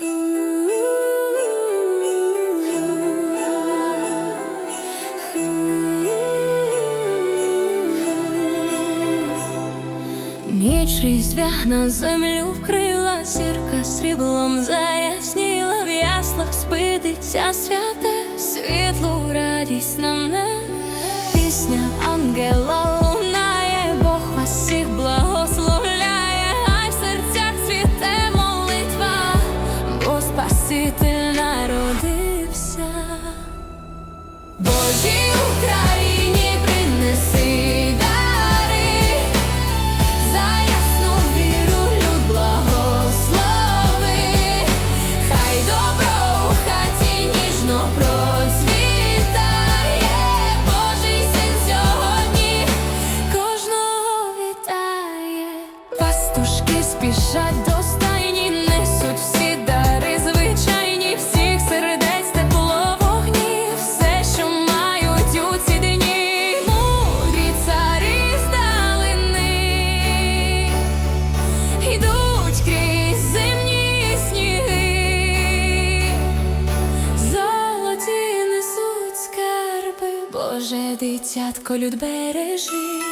Ніч різдвяна землю вкрила сірка сріблом заясніла в яслах спить дитя святе, світлу радість нам не спішать до стайні, несуть всі дари звичайні, всіх сердець тепло вогні, все, що мають у ці дні, мудрі царі здалини, йдуть крізь земні сніги, золоті несуть скарби, Боже дитятко люд бережи.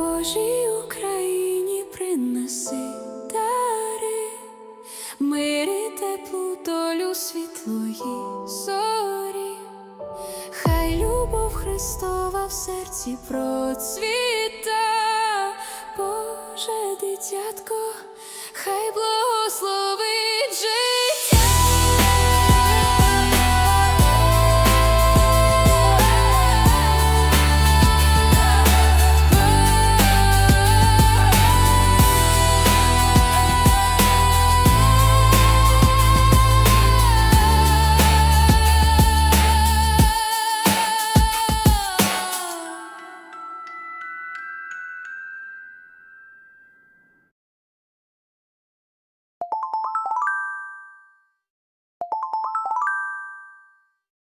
Божій Україні принеси дари, мирі теплу долю світлої зорі, хай любов Христова в серці процвіта, Боже дитятко, хай благо.